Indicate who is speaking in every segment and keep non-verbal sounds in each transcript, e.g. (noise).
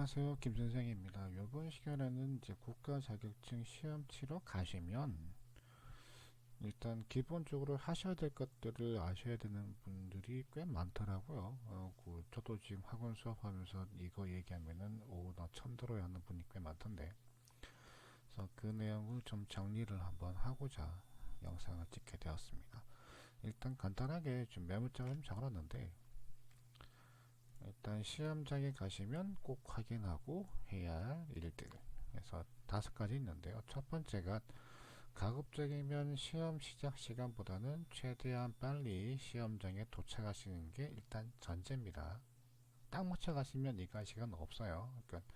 Speaker 1: 안녕하세요. 김 선생입니다. 이번 시간에는 이제 국가 자격증 시험 치러 가시면 일단 기본적으로 하셔야 될 것들을 아셔야 되는 분들이 꽤 많더라고요. 어, 그 저도 지금 학원 수업하면서 이거 얘기하면은 오나 처음 들어야 하는 분이 꽤 많던데. 그래서 그 내용을 좀 정리를 한번 하고자 영상을 찍게 되었습니다. 일단 간단하게 좀 메모장을 좀 적어놨는데 일단 시험장에 가시면 꼭 확인하고 해야 할 일들 그래서 다섯 가지 있는데요. 첫 번째가 가급적이면 시험 시작 시간보다는 최대한 빨리 시험장에 도착하시는 게 일단 전제입니다. 딱 맞춰 가시면 이거 시간 없어요. 그러니까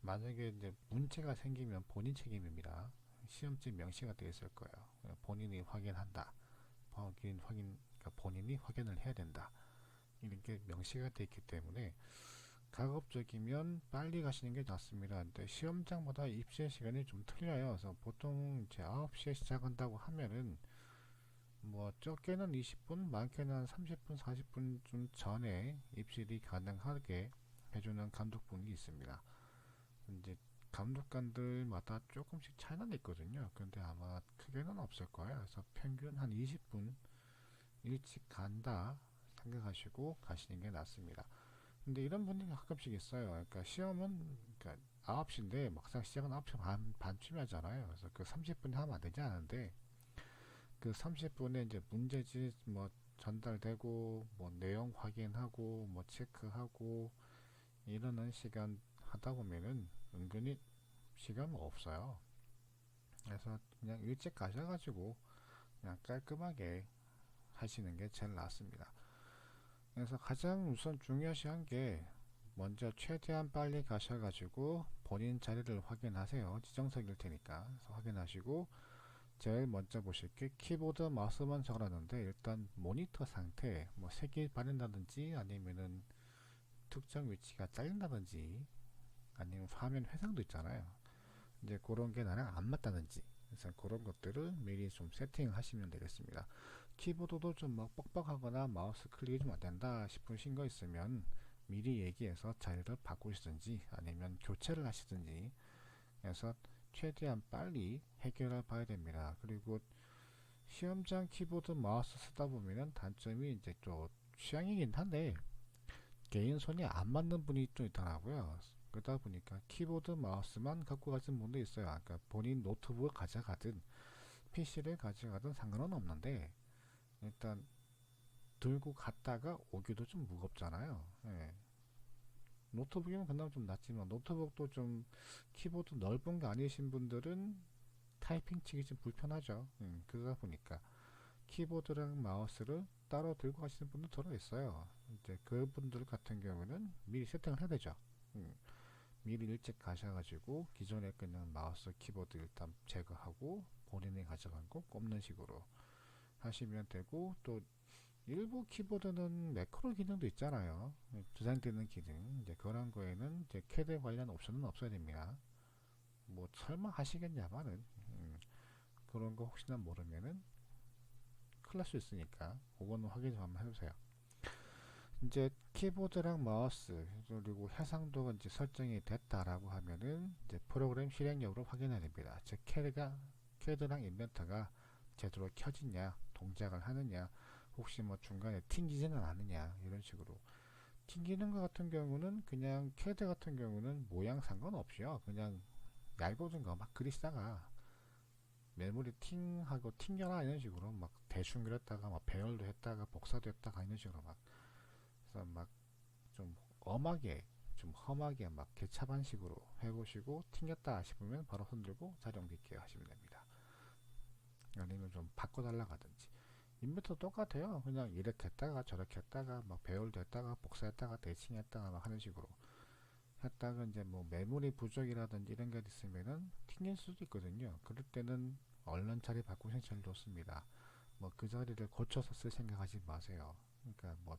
Speaker 1: 만약에 이제 문제가 생기면 본인 책임입니다. 시험지 명시가 되어 있을 거예요. 본인이 확인한다. 확인 확인 그러니까 본인이 확인을 해야 된다 이런 게 명시가 되어 있기 때문에 가급적이면 빨리 가시는 게 낫습니다. 근데 시험장마다 입시 시간이 좀 틀려요. 그래서 보통 이제 9시에 시작한다고 하면은 뭐 적게는 20분, 많게는 한 30분, 40분 좀 전에 입실이 가능하게 해주는 감독분이 있습니다. 이제 감독관들마다 조금씩 차이는 있거든요. 근데 아마 크게는 없을 거예요. 그래서 평균 한 20분 일찍 간다 생각하시고 가시는 게 낫습니다. 근데 이런 분들이 가끔씩 있어요. 그러니까 시험은 그러니까 9시인데 막상 시작은 9시 반, 반쯤에 하잖아요. 그래서 그 30분에 하면 안 되지 않은데 그 30분에 이제 문제지 뭐 전달되고 뭐 내용 확인하고 뭐 체크하고 이러는 시간 하다 보면은 은근히 시간 없어요. 그래서 그냥 일찍 가셔가지고 그냥 깔끔하게 하시는 게 제일 낫습니다. 그래서 가장 우선 중요시한 게 먼저 최대한 빨리 가셔가지고 본인 자리를 확인하세요. 지정석일 테니까 확인하시고 제일 먼저 보실 게 키보드 마우스만 적어놨는데 일단 모니터 상태 뭐 색이 바뀐다든지 아니면은 특정 위치가 잘린다든지 아니면 화면 회상도 있잖아요. 이제 그런 게 나랑 안 맞다든지 그래서 그런 것들을 미리 좀 세팅하시면 되겠습니다. 키보드도 좀 막 뻑뻑하거나 마우스 클릭이 좀 안된다 싶으신 거 있으면 미리 얘기해서 자리를 바꾸시든지 아니면 교체를 하시든지 해서 최대한 빨리 해결해 봐야 됩니다. 그리고 시험장 키보드 마우스 쓰다 보면은 단점이 이제 좀 취향이긴 한데 개인 손이 안 맞는 분이 좀 있더라고요. 그러다 보니까 키보드 마우스만 갖고 가신 분도 있어요. 그러니까 본인 노트북을 가져가든 PC를 가져가든 상관은 없는데 일단 들고 갔다가 오기도 좀 무겁잖아요. 예. 노트북이면 그나마 좀 낫지만 노트북도 좀 키보드 넓은 게 아니신 분들은 타이핑 치기 좀 불편하죠. 음, 그러다 보니까 키보드랑 마우스를 따로 들고 가시는 분도 들어 있어요. 이제 그분들 같은 경우는 미리 세팅을 해야 되죠. 음, 미리 일찍 가셔가지고 기존에 그냥 마우스 키보드 일단 제거하고 본인이 가져간 거 꼽는 식으로 하시면 되고 또 일부 키보드는 매크로 기능도 있잖아요. 저장되는 기능 이제 그런 거에는 이제 캐드 관련 옵션은 없어야 됩니다. 뭐 설마 하시겠냐마는 음, 그런 거 혹시나 모르면은 큰일 날수 있으니까 그거는 확인 좀 한번 해주세요. 이제 키보드랑 마우스 그리고 해상도가 이제 설정이 됐다라고 하면은 이제 프로그램 실행력으로 확인해야 됩니다. 즉 캐드가 캐드랑 인벤터가 제대로 켜지냐 동작을 하느냐 혹시 뭐 중간에 튕기지는 않느냐 이런 식으로. 튕기는 것 같은 경우는 그냥 캐드 같은 경우는 모양 상관없이요. 그냥 얇아진 거 막 그리다가 메모리 팅하고 튕겨라 이런 식으로 막 대충 그렸다가 막 배열도 했다가 복사도 했다가 이런 식으로 막 그래서 막 좀 엄하게 좀 험하게 막 개차반식으로 해보시고 튕겼다 싶으면 바로 흔들고 자리 옮길게요 하시면 됩니다 아니면 좀 바꿔달라 하든지. 인벤터 똑같아요. 그냥 이렇게 했다가 저렇게 했다가 막 배열도 했다가 복사했다가 대칭 했다가 막 하는 식으로. 했다가 이제 뭐 메모리 부족이라든지 이런 게 있으면은 튕길 수도 있거든요. 그럴 때는 얼른 자리 바꾸시는 제일 좋습니다. 뭐 그 자리를 고쳐서 쓸 생각하지 마세요. 그러니까 뭐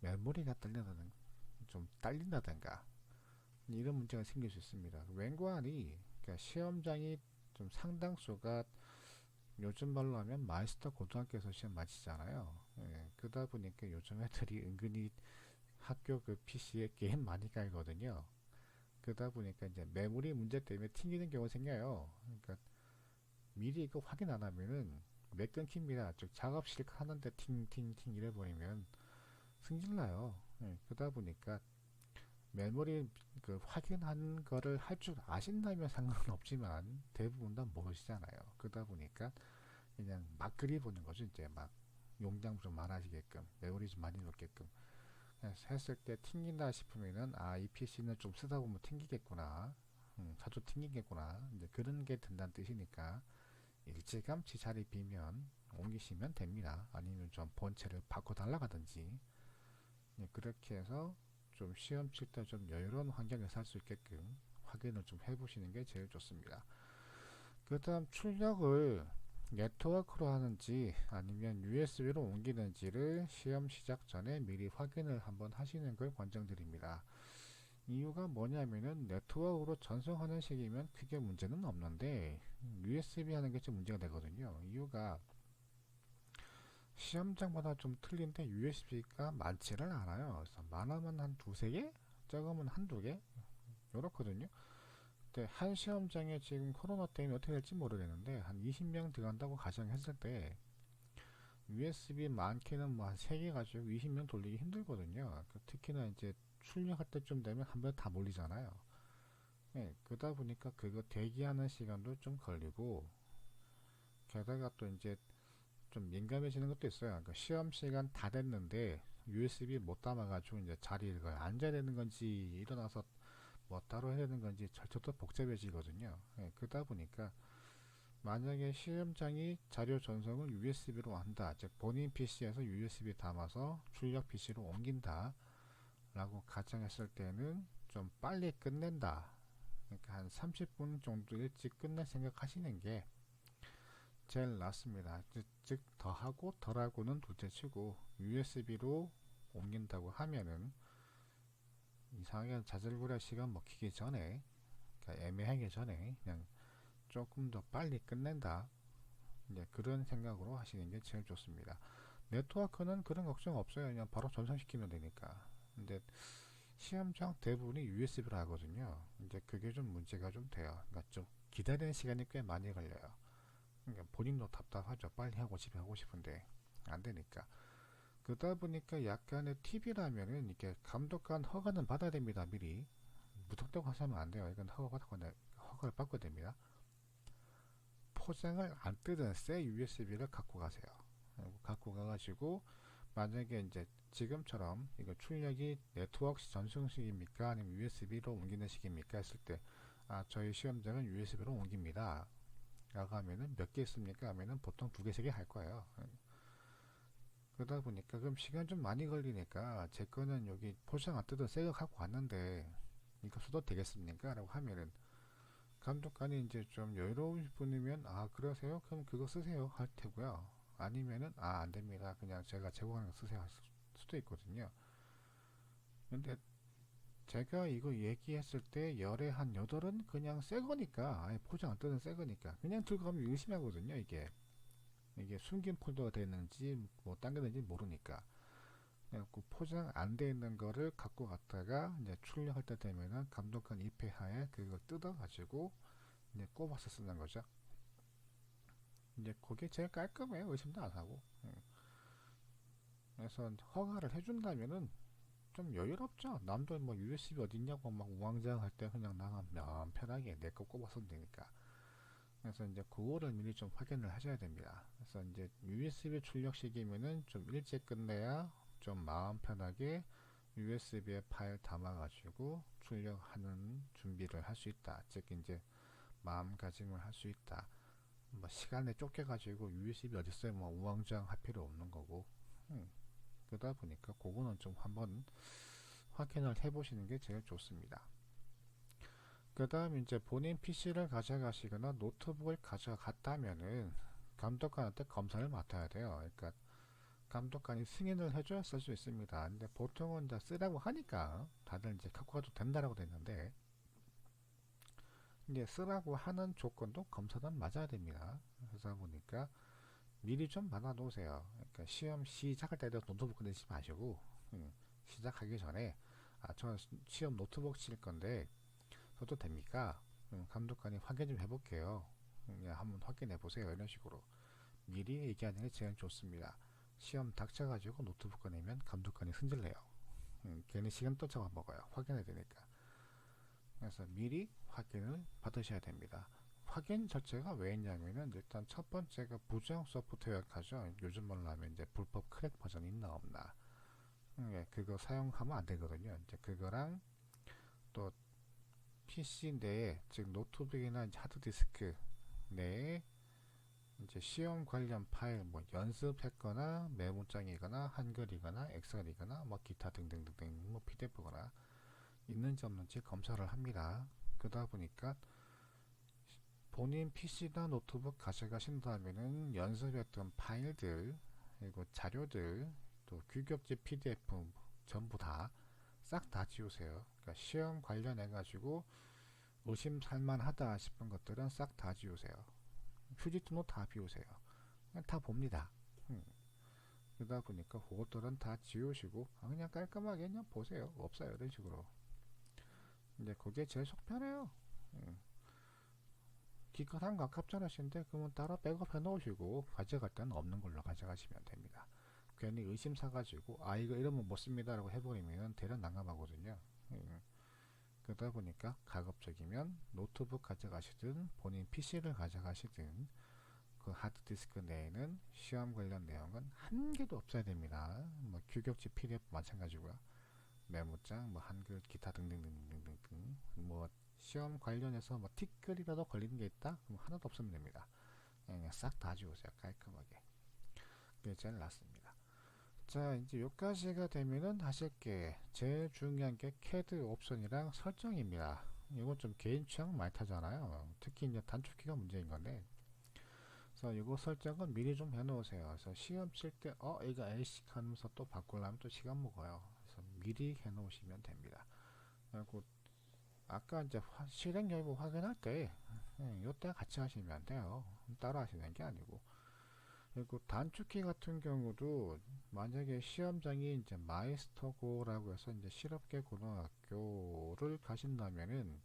Speaker 1: 메모리가 딸린다든 좀 딸린다든가 이런 문제가 생길 수 있습니다. 웬관이 그러니까 시험장이 좀 상당수가 요즘 말로 하면 마이스터 고등학교에서 시험 마치잖아요. 예, 그러다 보니까 요즘 애들이 은근히 학교 그 PC에 게임 많이 깔거든요. 그러다 보니까 이제 메모리 문제 때문에 튕기는 경우가 생겨요. 그러니까 미리 이거 확인 안 하면은 매 끊깁니다. 즉 작업실 하는데 팅팅팅 이래 버리면 승질나요. 예, 그러다 보니까 메모리 그 확인한 거를 할 줄 아신다면 상관은 없지만 대부분 다 모르시잖아요. 그러다 보니까 그냥 막 그리보는 거죠. 이제 막 용량 좀 많아지게끔 메모리 좀 많이 그래서 했을 때 튕긴다 싶으면은 아 이 PC는 좀 쓰다 보면 튕기겠구나 음, 자주 튕기겠구나 이제 그런 게 든다는 뜻이니까 일찌감치 자리 비면 옮기시면 됩니다. 아니면 좀 본체를 바꿔 달라 하든지 예, 그렇게 해서 좀 시험 칠 때 좀 여유로운 환경에서 할 수 있게끔 확인을 좀 해보시는 게 제일 좋습니다. 그 다음 출력을 네트워크로 하는지 아니면 USB로 옮기는지를 시험 시작 전에 미리 확인을 한번 하시는 걸 권장드립니다. 이유가 뭐냐면은 네트워크로 전송하는 식이면 크게 문제는 없는데 USB 하는 게 좀 문제가 되거든요. 이유가 시험장마다 좀 틀린데 USB가 많지를 않아요. 그래서 많으면 한 두세 개, 적으면 한두 개, 요렇거든요. 근데 한 시험장에 지금 코로나 때문에 어떻게 될지 모르겠는데 한 20명 들어간다고 가정했을 때 USB 많게는 뭐한 3개 가지고 20명 돌리기 힘들거든요. 그 특히나 이제 출력할 때쯤 되면 한 번에 다 몰리잖아요. 네, 그러다 보니까 그거 대기하는 시간도 좀 걸리고 게다가 또 이제 좀 민감해지는 것도 있어요. 그러니까 시험 시간 다 됐는데 USB 못 담아가지고 이제 자리에 앉아야 되는 건지 일어나서 뭐 따로 해야 되는 건지 절차도 복잡해지거든요. 예, 그러다 보니까 만약에 시험장이 자료 전송을 USB로 한다. 즉 본인 PC에서 USB 담아서 출력 PC로 옮긴다. 라고 가정했을 때는 좀 빨리 끝낸다. 그러니까 한 30분 정도 일찍 끝낼 생각하시는 게 제일 낫습니다. 즉, 즉 더하고 덜하고는 둘째치고 USB로 옮긴다고 하면은 이상하게 자질구레 시간 먹히기 전에 그러니까 애매하기 전에 그냥 조금 더 빨리 끝낸다. 이제 그런 생각으로 하시는 게 제일 좋습니다. 네트워크는 그런 걱정 없어요. 그냥 바로 전송시키면 되니까. 근데 시험장 대부분이 USB로 하거든요. 이제 그게 좀 문제가 좀 돼요. 그러니까 좀 기다리는 시간이 꽤 많이 걸려요 본인도 답답하죠 빨리 하고 집에 하고 싶은데 안 되니까 그러다 보니까 약간의 팁이라면은 이렇게 감독관 허가는 받아야 됩니다. 미리 무턱대고 하시면 안 돼요. 이건 허가 받고 허가를 받고 됩니다. 포장을 안 뜯은 새 USB를 갖고 가세요. 갖고 가가지고 만약에 이제 지금처럼 이거 출력이 네트워크 전송식입니까 아니면 USB로 옮기는 식입니까 했을 때 아 저희 시험장은 USB로 옮깁니다. 라고 하면은 몇 개 있습니까 하면은 보통 두 개 세 개 할 거예요. 그러다 보니까 그럼 시간 좀 많이 걸리니까 제 거는 여기 포장 안 뜯은 새거 갖고 왔는데 이거 써도 되겠습니까? 라고 하면은 감독관이 이제 좀 여유로운 분이면 아 그러세요? 그럼 그거 쓰세요 할 테고요 아니면은 아 안됩니다 그냥 제가 제공하는 거 쓰세요 할 수도 있거든요 근데 제가 이거 얘기했을 때 열에 한 여덟은 그냥 새 거니까 아예 포장 안 뜯은 새 거니까 그냥 들고 가면 의심하거든요 이게. 이게 숨긴 폴더가 되는지 뭐 되는지 모르니까. 그래갖고 포장 안 돼 있는 거를 갖고 갔다가 이제 출력할 때 되면은 감독관 입회하에 그걸 뜯어 가지고 이제 꼽아서 쓰는 거죠. 이제 그게 제일 깔끔해요. 의심도 안 하고. 그래서 허가를 해준다면은 좀 여유롭죠 남도 뭐 USB 어딨냐고 막 우왕좌왕 할 때 그냥 나가면 편하게 내 거 꼽아 쓰면 되니까 그래서 이제 그거를 미리 좀 확인을 하셔야 됩니다. 그래서 이제 USB 출력식이면은 좀 일찍 끝내야 좀 마음 편하게 USB에 파일 담아가지고 출력하는 준비를 할 수 있다. 즉 이제 마음가짐을 할 수 있다. 뭐 시간에 쫓겨가지고 USB 어딨어요? 뭐 우왕좌왕 할 필요 없는 거고. 음. 그러다 보니까 그거는 좀 한번 확인을 해보시는 게 제일 좋습니다. 그 다음 이제 본인 PC를 가져가시거나 노트북을 가져갔다면은 감독관한테 검사를 맡아야 돼요. 그러니까 감독관이 승인을 해줘야 쓸 수 있습니다. 근데 보통은 이제 쓰라고 하니까 다들 이제 갖고 가도 된다라고 됐는데 이제 쓰라고 하는 조건도 검사단 맞아야 됩니다. 그래서 보니까 미리 좀 받아 놓으세요. 그러니까 시험 시작할 때도 노트북 꺼내지 마시고 음, 시작하기 전에 아 저 시험 노트북 칠 건데 써도 됩니까? 음, 감독관이 확인 좀 해볼게요. 음, 그냥 한번 확인해 보세요. 이런 식으로 미리 얘기하는 게 제일 좋습니다. 시험 닥쳐가지고 노트북 꺼내면 감독관이 승질내요. 음, 괜히 시간 또 잡아먹어요. 확인해야 되니까. 그래서 미리 확인을 받으셔야 됩니다. 확인 자체가 왜 있냐면은 일단 첫 번째가 부정 소프트웨어 하죠. 요즘 말로 하면 이제 불법 크랙 버전이 있나 없나. 음, 예, 그거 사용하면 안 되거든요. 이제 그거랑 또 PC 내에 즉 노트북이나 하드디스크 내에 이제 시험 관련 파일 뭐 연습했거나 메모장이거나 한글이거나 엑셀이거나 뭐 기타 등등등등 뭐 PDF거나 있는지 없는지 검사를 합니다. 그러다 보니까 본인 PC나 노트북 가져가신다면은 연습했던 파일들 그리고 자료들 또 규격지 PDF 전부 다싹다 지우세요. 그러니까 시험 관련해 가지고 의심 살만하다 싶은 것들은 싹 다 지우세요. 휴지통도 다 비우세요. 다 봅니다. 음. 그러다 보니까 그것들은 다 지우시고 아, 그냥 깔끔하게 그냥 보세요. 없어요. 이런 식으로. 이제 그게 제일 속 편해요. 음. 기껏 한 가깝잖으신데 그러면 따로 백업해 놓으시고 가져갈 때는 없는 걸로 가져가시면 됩니다. 괜히 의심 사가지고 아 이거 이러면 못 씁니다 라고 해버리면 대략 난감하거든요. 음. 그러다 보니까 가급적이면 노트북 가져가시든 본인 PC를 가져가시든 그 하드디스크 내에는 시험 관련 내용은 한 개도 없어야 됩니다. 뭐 규격지 PDF 마찬가지고요. 메모장, 뭐 한글, 기타 등등등등등등 뭐 시험 관련해서 뭐 티끌이라도 걸리는 게 있다? 그럼 하나도 없으면 됩니다. 그냥 싹 다 지우세요. 깔끔하게. 그게 제일 낫습니다. 자, 이제 여기까지가 되면은 하실 게 제일 중요한 게 캐드 옵션이랑 설정입니다. 이건 좀 개인 취향 많이 타잖아요. 특히 이제 단축키가 문제인 건데. 그래서 이거 설정은 미리 좀 해놓으세요. 그래서 시험 칠 때, 어, 이거 LC 하면서 또 바꾸려면 또 시간 먹어요. 그래서 미리 해놓으시면 됩니다. 그리고 아까 이제 화- 실행 여부 확인할 때, 예, 요때 같이 하시면 돼요. 따라 하시는 게 아니고. 그리고 단축키 같은 경우도 만약에 시험장이 이제 마이스터고라고 해서 이제 실업계 고등학교를 가신다면은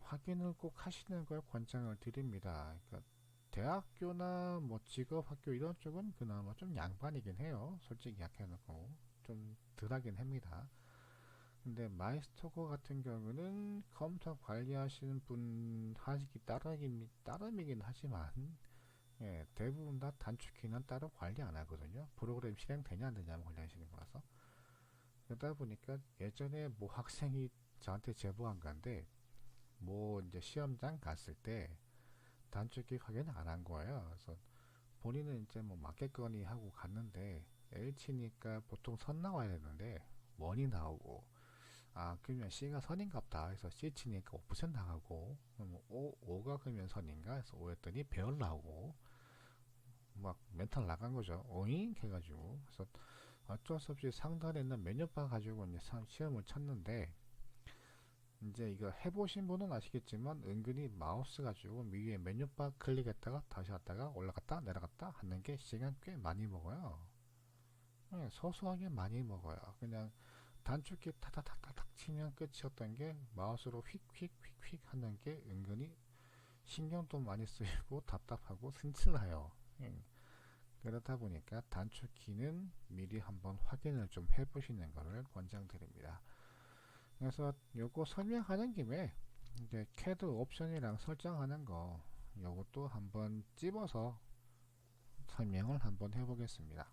Speaker 1: 확인을 꼭 하시는 걸 권장을 드립니다. 그러니까 대학교나 뭐 직업학교 이런 쪽은 그나마 좀 양반이긴 해요. 솔직히 약해놓고 좀 덜하긴 합니다. 근데 마이스터고 같은 경우는 컴퓨터 관리하시는 분 하시기 따름이, 따름이긴 하지만 예, 대부분 다 단축키는 따로 관리 안 하거든요. 프로그램 실행되냐 안 되냐만 관리하시는 거라서. 그러다 보니까 예전에 뭐 학생이 저한테 제보한 건데, 뭐 이제 시험장 갔을 때 단축키 확인 안 한 거예요. 그래서 본인은 이제 뭐 맞겠거니 하고 갔는데, L치니까 보통 선 나와야 되는데, 원이 나오고, 아, 그러면 C가 선인갑다. 해서 C 치니까 5% 나가고, 뭐 5, 5가 그러면 선인가? 해서 5였더니 배열 나오고, 막 멘탈 나간 거죠. 오잉? 해가지고. 그래서 어쩔 수 없이 상단에 있는 메뉴바 가지고 이제 사- 시험을 쳤는데, 이제 이거 해보신 분은 아시겠지만, 은근히 마우스 가지고 위에 메뉴바 클릭했다가 다시 왔다가 올라갔다 내려갔다 하는 게 시간 꽤 많이 먹어요. 네, 소소하게 많이 먹어요. 그냥 단축키 타타타타탁 치면 끝이었던 게 마우스로 휙휙휙휙 하는 게 은근히 신경도 많이 쓰이고 (laughs) 답답하고 승질나요. 예. 그렇다 보니까 단축키는 미리 한번 확인을 좀 해보시는 것을 권장드립니다. 그래서 요거 설명하는 김에 이제 캐드 옵션이랑 설정하는 거 요것도 한번 집어서 설명을 한번 해보겠습니다.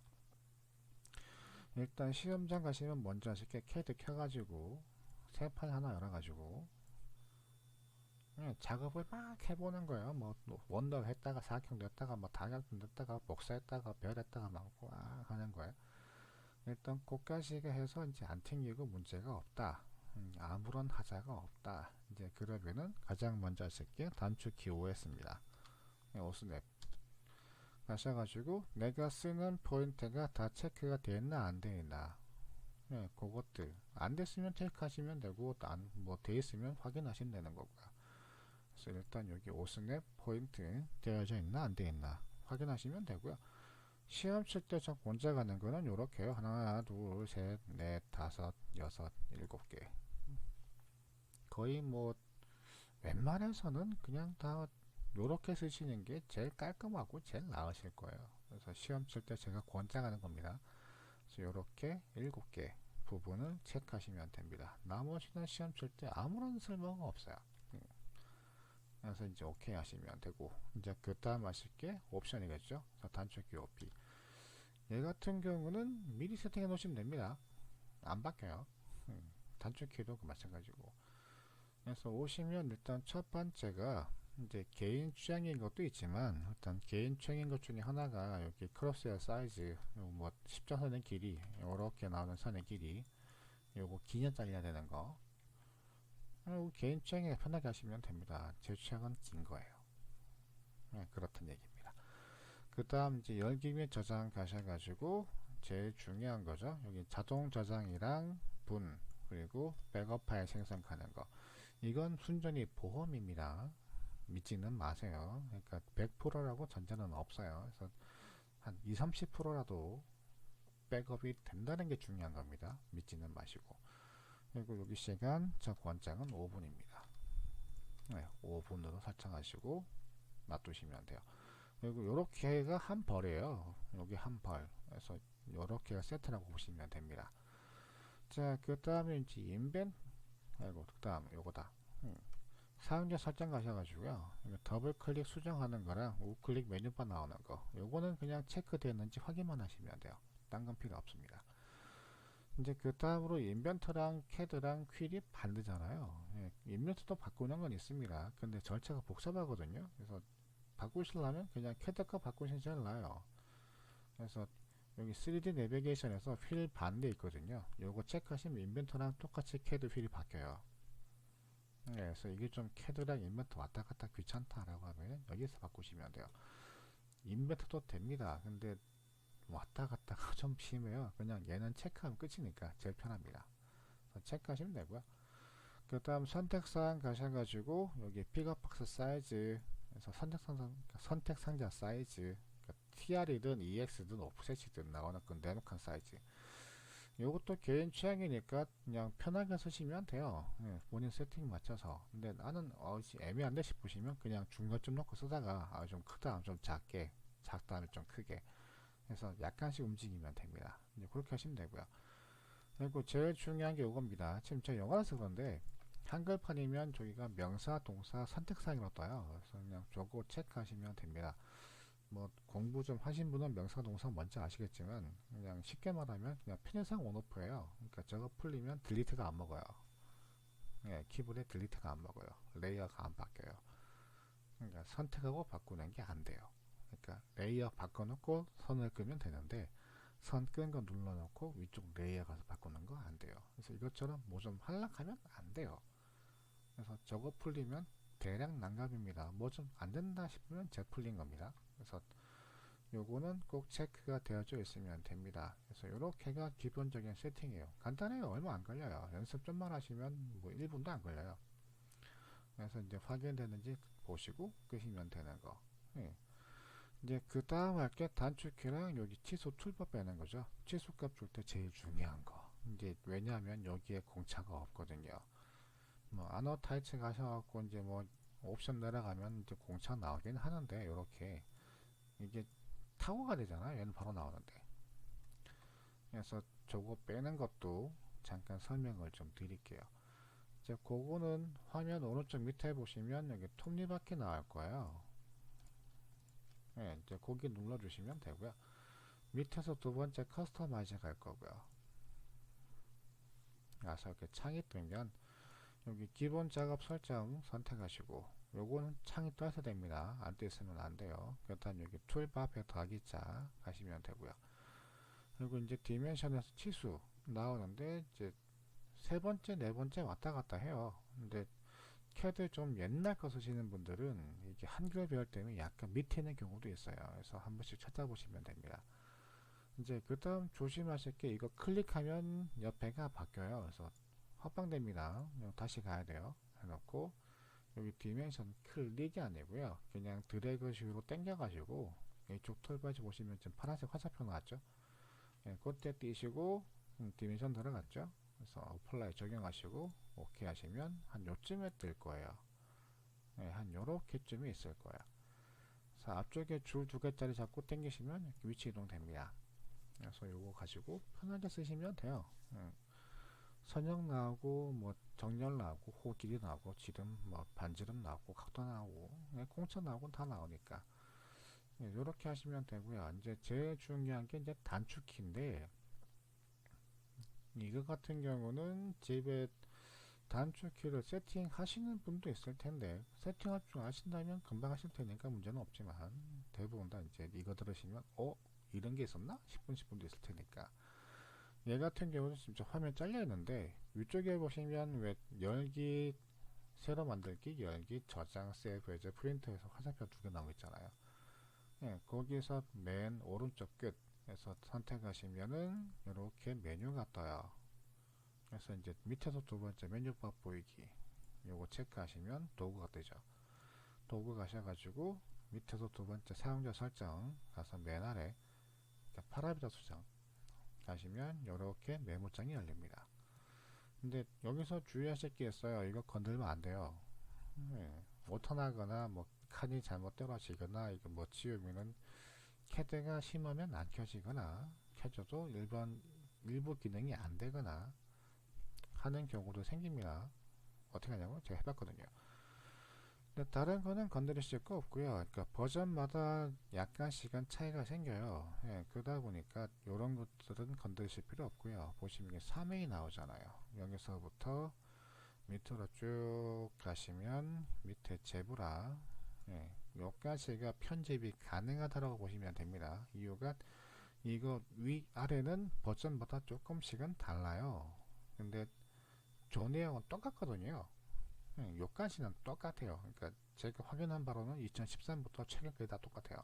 Speaker 1: 일단 시험장 가시면 먼저 하실 게 캐드 켜가지고 새 파일 하나 열어가지고 예, 작업을 막 해보는 거예요. 뭐 원더 했다가 사각형 냈다가 뭐 다각형 냈다가 복사했다가 별 했다가 막 와, 하는 거예요. 일단 꽃가시게 해서 이제 안 튕기고 문제가 없다. 음, 아무런 하자가 없다. 이제 그러면은 가장 먼저 하실 게 단축키 OS입니다. 예, 오스냅 가셔가지고 내가 쓰는 포인트가 다 체크가 됐나 안 되나 예, 그것들 안 됐으면 체크하시면 되고 안뭐돼 있으면 확인하시면 되는 거고요. 그래서 일단 여기 오스냅 포인트 되어져 있나 안돼 있나 확인하시면 되고요. 시험 칠 때저 먼저 가는 거는 요렇게요. 하나, 둘, 셋, 넷, 다섯, 여섯, 일곱 개. 거의 뭐 웬만해서는 그냥 다 요렇게 쓰시는 게 제일 깔끔하고 제일 나으실 거예요. 그래서 시험 칠 때 제가 권장하는 겁니다. 그래서 요렇게 7개 부분을 체크하시면 됩니다. 나머지는 시험 칠 때 아무런 쓸모가 없어요. 음. 그래서 이제 오케이 하시면 되고 이제 그 다음 하실 게 옵션이겠죠. 단축키 OP 얘 같은 경우는 미리 세팅해 놓으시면 됩니다. 안 바뀌어요. 음. 단축키도 그 마찬가지고 그래서 오시면 일단 첫 번째가 이제 개인 취향인 것도 있지만 일단 개인 취향인 것 중에 하나가 여기 크로스웨어 사이즈 뭐 십자선의 길이 이렇게 나오는 선의 길이 요거 기념짜리야 되는 거. 그리고 개인 취향에 편하게 하시면 됩니다. 제 취향은 긴 거예요. 네, 그렇단 얘기입니다. 그 다음 이제 열기 및 저장 가셔가지고 제일 중요한 거죠. 여기 자동 저장이랑 분 그리고 백업 파일 생성하는 거. 이건 순전히 보험입니다 믿지는 마세요. 그러니까 100%라고 전제는 없어요. 그래서 한 2, 30%라도 백업이 된다는 게 중요한 겁니다. 믿지는 마시고. 그리고 여기 시간 저 권장은 5분입니다. 네, 5분으로 설정하시고 놔두시면 돼요. 그리고 요렇게가 한 벌이에요. 여기 한 벌. 그래서 요렇게가 세트라고 보시면 됩니다. 자, 그 다음에 이제 인벤, 아이고, 그 다음 요거다. 음. 사용자 설정 가셔가지고요. 더블 클릭 수정하는 거랑 우클릭 메뉴바 나오는 거 요거는 그냥 체크되었는지 확인만 하시면 돼요. 딴건 필요 없습니다. 이제 그 다음으로 인벤트랑 캐드랑 퀴리 반대잖아요. 예, 인벤트도 바꾸는 건 있습니다. 근데 절차가 복잡하거든요. 그래서 바꾸시려면 그냥 캐드 거 바꾸시는 게 나아요. 그래서 여기 3D 내비게이션에서 휠 반대 있거든요. 요거 체크하시면 인벤트랑 똑같이 캐드 휠이 바뀌어요 네, 그래서 이게 좀 캐드랑 인벤트 왔다 갔다 귀찮다라고 하면 여기서 바꾸시면 돼요. 인벤트도 됩니다. 근데 왔다 갔다가 (laughs) 좀 심해요. 그냥 얘는 체크하면 끝이니까 제일 편합니다. 체크하시면 되고요. 그 다음 선택사항 가셔가지고 여기 픽업박스 사이즈 그래서 선택상, 선택 상자 사이즈 그러니까 TR이든 EX든 오프셋이든 나오는 그 내놓은 사이즈 이것도 개인 취향이니까 그냥 편하게 쓰시면 돼요. 예, 본인 세팅 맞춰서. 근데 나는 어, 애매한데 싶으시면 그냥 중간쯤 놓고 쓰다가 아, 좀 크다 좀 작게 작다 하면 좀 크게 해서 약간씩 움직이면 됩니다. 이제 그렇게 하시면 되고요. 그리고 제일 중요한 게 이겁니다. 지금 제가 영어라서 그런데 한글판이면 저기가 명사 동사 선택사항으로 떠요. 그래서 그냥 저거 체크하시면 됩니다 뭐 공부 좀 하신 분은 명사 동사 먼저 아시겠지만 그냥 쉽게 말하면 그냥 편의상 온오프예요. 그러니까 저거 풀리면 딜리트가 안 먹어요. 예, 키보드에 딜리트가 안 먹어요. 레이어가 안 바뀌어요. 그러니까 선택하고 바꾸는 게 안 돼요. 그러니까 레이어 바꿔놓고 선을 끄면 되는데 선 끄는 거 눌러놓고 위쪽 레이어 가서 바꾸는 거 안 돼요. 그래서 이것처럼 뭐 좀 할락하면 안 돼요. 그래서 저거 풀리면 대략 난감입니다. 뭐 좀 안 된다 싶으면 제 풀린 겁니다 그래서 요거는 꼭 체크가 되어져 있으면 됩니다. 그래서 이렇게가 기본적인 세팅이에요. 간단해요. 얼마 안 걸려요. 연습 좀만 하시면 뭐 1분도 안 걸려요. 그래서 이제 확인되는지 보시고 끄시면 되는 거. 예. 이제 그 다음 할 게 단축키랑 여기 취소 툴법 빼는 거죠. 취소값 줄 때 제일 중요한 거. 이제 왜냐하면 여기에 공차가 없거든요. 뭐 아너 타이츠 가셔갖고 이제 뭐 옵션 내려가면 이제 공차 나오긴 하는데 이렇게 이게 타고가 되잖아 얘는 바로 나오는데. 그래서 저거 빼는 것도 잠깐 설명을 좀 드릴게요. 이제 그거는 화면 오른쪽 밑에 보시면 여기 톱니바퀴 나올 거예요. 네, 이제 거기 눌러 주시면 되고요. 밑에서 두 번째 커스터마이즈 갈 거고요. 그래서 이렇게 창이 뜨면 여기 기본 작업 설정 선택하시고 요거는 창이 떠서 됩니다. 안 떠 있으면 안 돼요. 그렇다면 여기 툴바 앞에 더하기 자 하시면 되고요. 그리고 이제 디멘션에서 치수 나오는데 이제 세 번째, 네 번째 왔다 갔다 해요. 근데 캐드 좀 옛날 거 쓰시는 분들은 이게 한글 배울 때는 약간 밑에 있는 경우도 있어요. 그래서 한 번씩 찾아보시면 됩니다. 이제 그 다음 조심하실 게 이거 클릭하면 옆에가 바뀌어요. 그래서 헛방됩니다. 다시 가야 돼요. 해놓고 여기 디멘션 클릭이 아니고요 그냥 드래그식으로 당겨 가지고 이쪽 툴바지 보시면 지금 파란색 화살표 나왔죠 예, 그때 띄시고 음, 디멘션 들어갔죠 그래서 어플라이 적용하시고 오케이 하시면 한 요쯤에 뜰 거예요 예, 한 요렇게쯤이 있을 거예요. 그래서 앞쪽에 줄 두 개짜리 잡고 이렇게 위치 이동 됩니다. 그래서 요거 가지고 편하게 쓰시면 돼요. 예. 선형 나오고 뭐 정렬 나오고 호길이 나오고 지름 뭐 반지름 나오고 각도 나오고 예, 공차 나오고 다 나오니까. 이렇게 하시면 되고요. 이제 제일 중요한 게 이제 단축키인데 이거 같은 경우는 집에 단축키를 세팅하시는 분도 있을 텐데 세팅할 줄 아신다면 금방 하실 테니까 문제는 없지만 대부분 다 이제 이거 들으시면 어? 이런 게 있었나? 싶으신 분도 있을 테니까 얘 같은 경우는 진짜 화면 잘려 있는데 위쪽에 보시면 왜 열기 새로 만들기 열기 저장 세이브 이제 프린터에서 화살표 두개 나오고 있잖아요. 예, 거기서 맨 오른쪽 끝에서 선택하시면은 이렇게 메뉴가 떠요. 그래서 이제 밑에서 두 번째 메뉴바 보이기 요거 체크하시면 도구가 뜨죠. 도구 가셔가지고 밑에서 두 번째 사용자 설정 가서 맨 아래 파라미터 수정 가시면 이렇게 메모장이 열립니다 근데 여기서 주의하실 게 있어요 이거 건들면 안 돼요 네, 오타나거나 뭐 칸이 잘못 떨어지거나 이거 뭐 지우면은 캐드가 심하면 안 켜지거나 켜져도 일반 일부 기능이 안 되거나 하는 경우도 생깁니다. 어떻게 하냐면 제가 해봤거든요. 다른 거는 건드리실 거 없고요. 그러니까 버전마다 약간 시간 차이가 생겨요. 예, 그러다 보니까 이런 것들은 건드리실 필요 없고요. 보시면 3회 나오잖아요. 여기서부터 밑으로 쭉 가시면 밑에 제브라 예, 여기까지가 편집이 가능하다고 보시면 됩니다. 이유가 이거 위 아래는 버전마다 조금씩은 달라요. 근데 저 내용은 똑같거든요. 예, 요까지는 똑같아요. 그러니까 제가 확인한 바로는 2013부터 최근까지 다 똑같아요.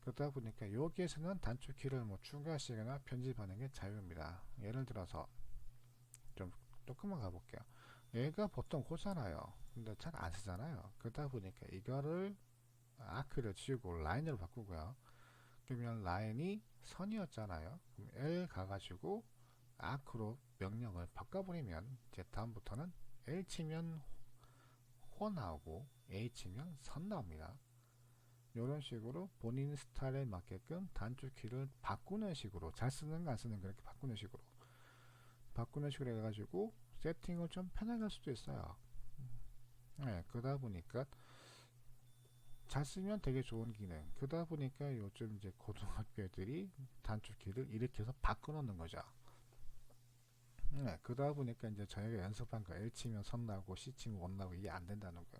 Speaker 1: 그러다 보니까 여기에서는 단축키를 뭐 추가하시거나 편집하는 게 자유입니다. 예를 들어서 좀 조금만 가볼게요. 얘가 보통 고잖아요. 근데 잘 안 쓰잖아요. 그러다 보니까 이거를 아크를 지우고 라인으로 바꾸고요. 그러면 라인이 선이었잖아요. 그럼 L 가가지고 아크로 명령을 바꿔버리면 이제 다음부터는 L 치면 A 치면 선 나옵니다. 이런 식으로 본인 스타일에 맞게끔 단축키를 바꾸는 식으로 잘 쓰는 거안 쓰는 거 이렇게 바꾸는 식으로 바꾸는 식으로 해가지고 세팅을 좀 편하게 할 수도 있어요. 네, 그러다 보니까 잘 쓰면 되게 좋은 기능. 그러다 보니까 요즘 이제 고등학교 애들이 단축키를 해서 바꿔놓는 거죠. 네, 그러다 보니까 이제 저희가 연습한 거 L 치면 선 나고 C 치면 원 나고 이게 안 된다는 거,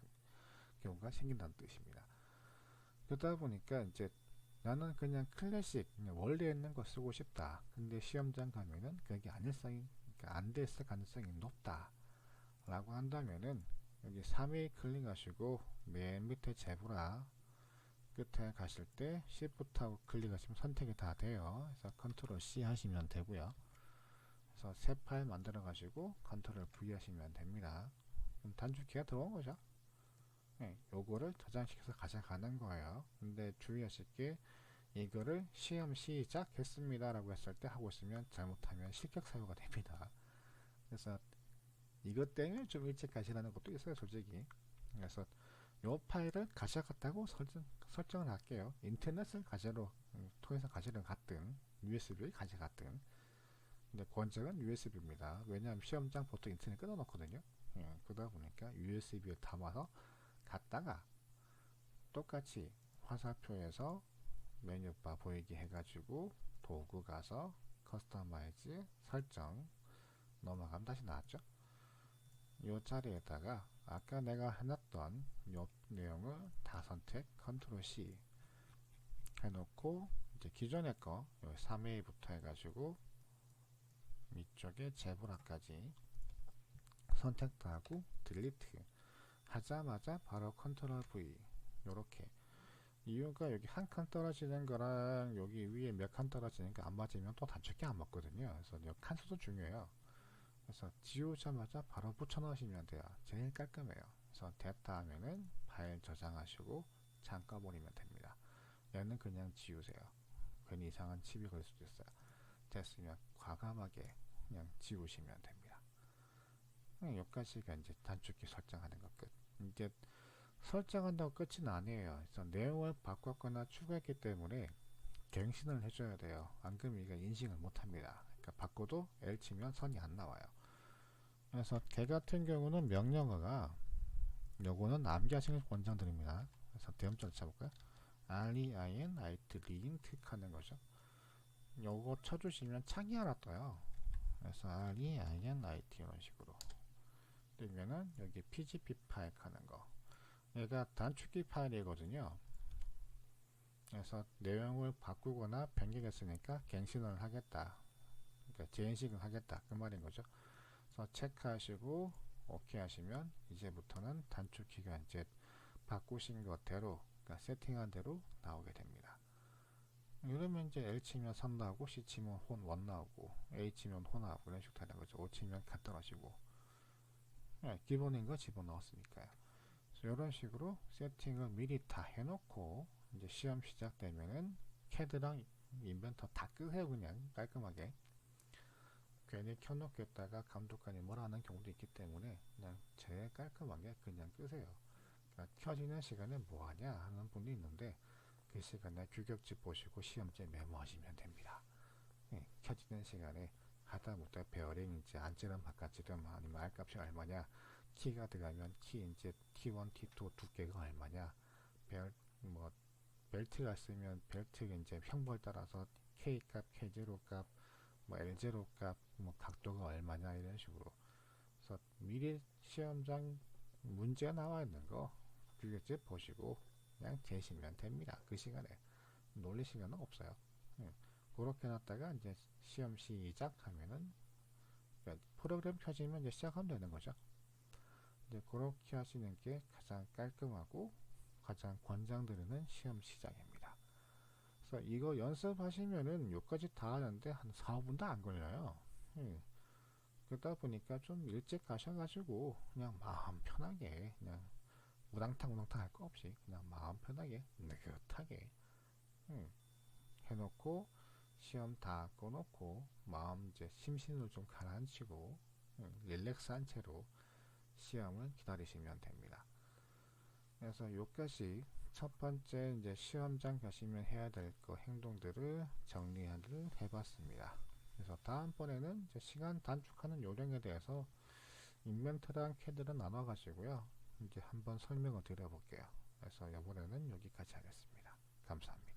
Speaker 1: 경우가 생긴다는 뜻입니다. 그러다 보니까 이제 나는 그냥 클래식 그냥 원래 있는 거 쓰고 싶다. 근데 시험장 가면은 그게 아닐성이 그러니까 안 됐을 가능성이 높다. 라고 한다면은 여기 3회 클릭하시고 맨 밑에 제브라 끝에 가실 때 Shift하고 클릭하시면 선택이 다 돼요. 그래서 컨트롤 C 하시면 되고요. 그래서 새 파일 만들어 가지고 컨트롤 V 하시면 됩니다. 그럼 단축키가 들어온 거죠. 네, 요거를 저장시켜서 가져가는 거예요. 근데 주의하실 게 이거를 시험 시작했습니다 라고 했을 때 하고 있으면 잘못하면 실격 사유가 됩니다. 그래서 이것 때문에 좀 일찍 가시라는 것도 있어요 솔직히. 그래서 요 파일을 가져갔다고 설정, 설정을 할게요. 인터넷을 가져로 음, 통해서 가져를 갔든 USB를 가져갔든 근데 권장은 USB입니다. 왜냐하면 시험장 보통 인터넷 끊어놓거든요. 예, 그러다 보니까 USB에 담아서 갔다가 똑같이 화살표에서 메뉴바 보이게 해가지고 도구 가서 커스터마이즈 설정 넘어가면 다시 나왔죠. 이 자리에다가 아까 내가 해놨던 요 내용을 다 선택 컨트롤 C 해놓고 이제 기존의 거 3A부터 해가지고 위쪽에 제브라까지 선택도 하고 딜리트 하자마자 바로 컨트롤 V 요렇게. 이유가 여기 한 칸 떨어지는 거랑 여기 위에 몇 칸 떨어지는 게 안 맞으면 또 단축키 안 맞거든요. 그래서 이 칸수도 중요해요. 그래서 지우자마자 바로 붙여 넣으시면 돼요. 제일 깔끔해요. 그래서 됐다 하면은 파일 저장하시고 잠깐 버리면 됩니다. 얘는 그냥 지우세요. 괜히 이상한 칩이 걸 수도 있어요. 됐으면 과감하게 그냥 지우시면 됩니다 여기까지가 이제 단축키 설정하는 것 끝. 이제 설정한다고 끝은 아니에요. 그래서 내용을 바꿨거나 추가했기 때문에 갱신을 해줘야 돼요. 안 그러면 이게 인식을 못합니다. 그러니까 바꿔도 L 치면 선이 안 나와요. 그래서 걔 같은 경우는 명령어가 요거는 암기하시는 걸 권장드립니다. 그래서 대음절 쳐볼까요? REIN, IT, REIN, 틱하는 거죠. 요거 쳐주시면 창이 하나 떠요. 그래서 REIN, IT 이런 식으로 뜨면은 여기 PGP 파일 하는 거 얘가 단축키 파일이거든요. 그래서 내용을 바꾸거나 변경했으니까 갱신을 하겠다. 그러니까 재인식을 하겠다. 그 말인 거죠. 그래서 체크하시고 오케이 하시면 이제부터는 단축키가 이제 바꾸신 것대로 그러니까 세팅한 대로 나오게 됩니다. 이러면 이제 L 치면 선 나오고 C 치면 혼, 원 나오고 A 치면 호 나오고 이런 식으로 되는 거죠. O 치면 가 떨어지고 네, 기본인 거 집어넣었으니까요. 그래서 이런 식으로 세팅을 미리 다 해놓고 이제 시험 시작되면은 캐드랑 인벤터 다 끄세요 그냥 깔끔하게 괜히 켜놓겠다가 감독관이 뭐라 하는 경우도 있기 때문에 그냥 제일 깔끔하게 그냥 끄세요 그러니까 켜지는 시간에 뭐하냐 하는 분이 있는데 그 시간에 규격집 보시고 시험지에 메모하시면 됩니다. 예, 켜지는 시간에 하다못해 베어링인지 안찌름 바깥찌름 아니면 R값이 얼마냐 키가 들어가면 키 이제 T1, T2 두께가 얼마냐 벨, 뭐 벨트가 있으면 벨트 이제 형벌 따라서 K 값, K0 값, 뭐 L0 값, 뭐 각도가 얼마냐 이런 식으로. 그래서 미리 시험장 문제 나와 있는 거 규격집 보시고 그냥 재시면 됩니다. 그 시간에 놀릴 시간은 없어요. 예. 그렇게 놨다가 이제 시험 시작하면은 프로그램 켜지면 이제 시작하면 되는 거죠. 이제 그렇게 하시는 게 가장 깔끔하고 가장 권장드리는 시험 시작입니다. 그래서 이거 연습하시면은 여기까지 다 하는데 한 4, 5분도 안 걸려요. 예. 그러다 보니까 좀 일찍 가셔가지고 그냥 마음 편하게 그냥 우당탕 우당탕 할 거 없이 그냥 마음 편하게 느긋하게 음, 해놓고 시험 다 꺼놓고 마음 이제 심신을 좀 가라앉히고 음, 릴렉스한 채로 시험을 기다리시면 됩니다. 그래서 여기까지 첫 번째 이제 시험장 가시면 해야 될거 행동들을 정리를 해봤습니다. 그래서 다음번에는 이제 시간 단축하는 요령에 대해서 인벤트랑 캐드를 나눠 가지고요. 이제 한번 설명을 드려볼게요. 그래서 이번에는 여기까지 하겠습니다. 감사합니다.